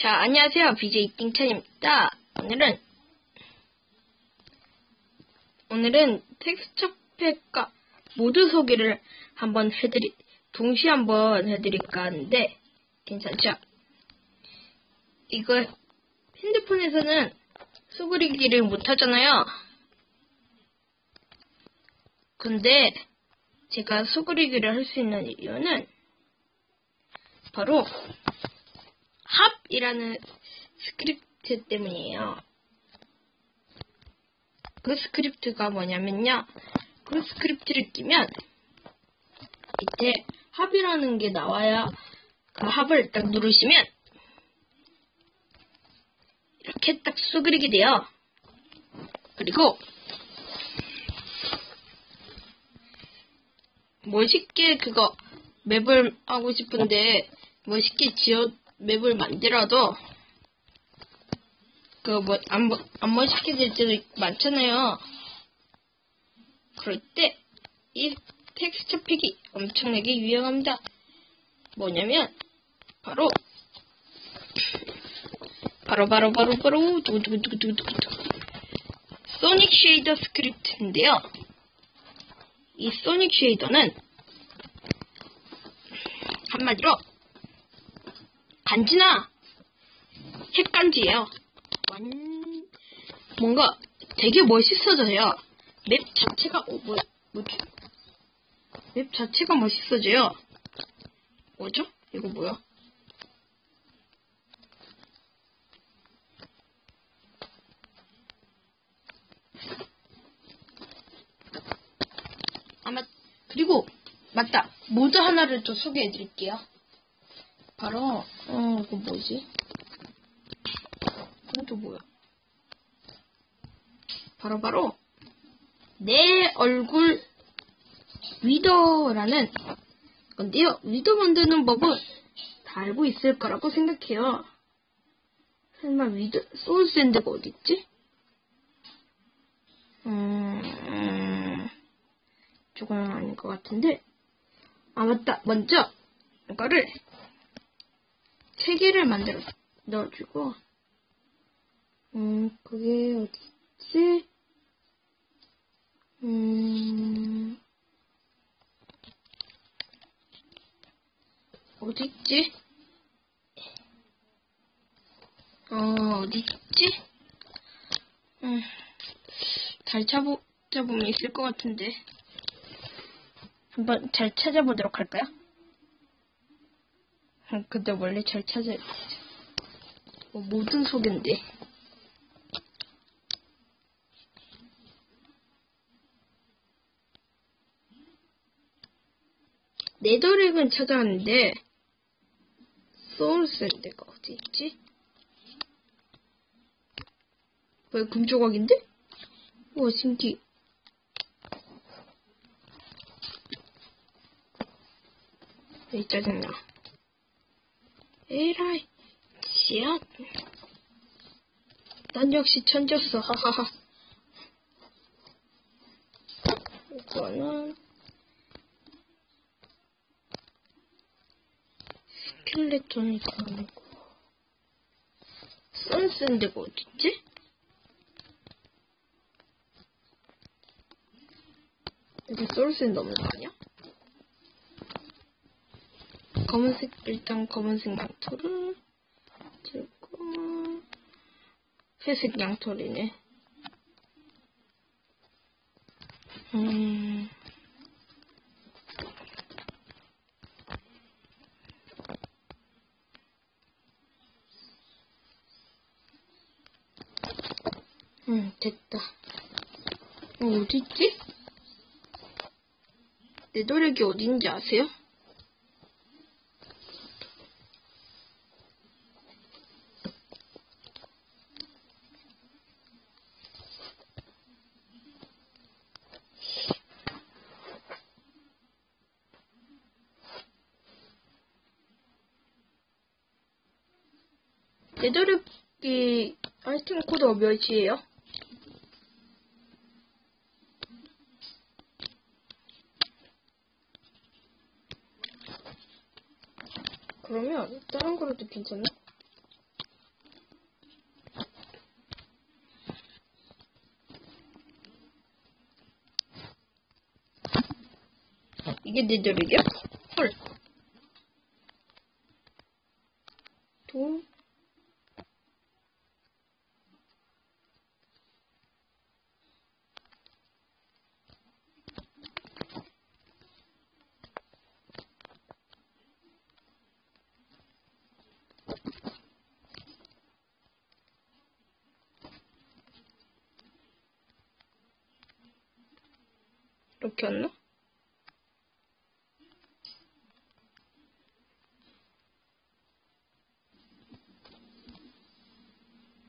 자, 안녕하세요. BJ 띵찬입니다. 오늘은, 오늘은 텍스처 팩과 모드 소개를 한번 해드리, 동시에 한번 해드릴까 하는데, 괜찮죠? 이거 핸드폰에서는 수그리기를 못하잖아요. 근데 제가 수그리기를 할 수 있는 이유는 바로 합이라는 스크립트 때문이에요. 그 스크립트가 뭐냐면요. 그 스크립트를 끼면 밑에 합이라는 게 나와야 그 합을 딱 누르시면 이렇게 딱 수그리게 돼요. 그리고 멋있게 그거 맵을 하고 싶은데 멋있게 지어 맵을 만들어도 그뭐안 안 멋있게 될 때도 많잖아요. 그럴 때 이 텍스처 팩이 엄청나게 유용합니다. 뭐냐면 바로 바로 바로 바로 바로 두구두구두구두구 소닉 쉐이더 스크립트인데요. 이 소닉 쉐이더는 한마디로 간지나 핵간지예요. 완 뭔가 되게 멋있어져요. 맵 자체가 어, 뭐 뭐지? 맵 자체가 멋있어져요. 뭐죠? 이거 뭐야? 아마 그리고 맞다 모드 하나를 또 소개해 드릴게요. 바로 어 이거 뭐지? 이것도 뭐야? 바로 바로 내 얼굴 위더라는 건데요. 위더 만드는 법은 다 알고 있을 거라고 생각해요. 설마 위더 소울샌드가 어딨지? 음, 음, 조금 아닌 것 같은데. 아 맞다. 먼저 이거를 세 개를 만들어 넣어주고, 음, 그게 어딨지? 음, 어딨지? 어, 어딨지? 음, 잘 찾아보, 찾아보면 있을 것 같은데. 한번 잘 찾아보도록 할까요? 음, 근데 원래 잘 찾아야 돼. 뭐, 모든 소개인데. 네더렉은 찾아왔는데, 소울샌드가 어디 있지? 왜 금조각인데? 우와, 신기. 왜 짜증나. 에라이, 씨앗. 난 역시 천졌어, 하하하. 이거는, 스켈레톤이가 아니고, 선샌드가 어딨지? 여기 솔샌드 없는 거 아니야? 검은색, 일단 검은색 양털을 들고, 회색 양털이네. 음. 응, 됐다. 어, 어딨지? 내 노력이 어딘지 아세요? 되돌리기 아이템 코드가 몇이에요? 그러면 다른 거로도 괜찮나? 이게 되돌리기야? 헐. 돈? 이렇게 왔나?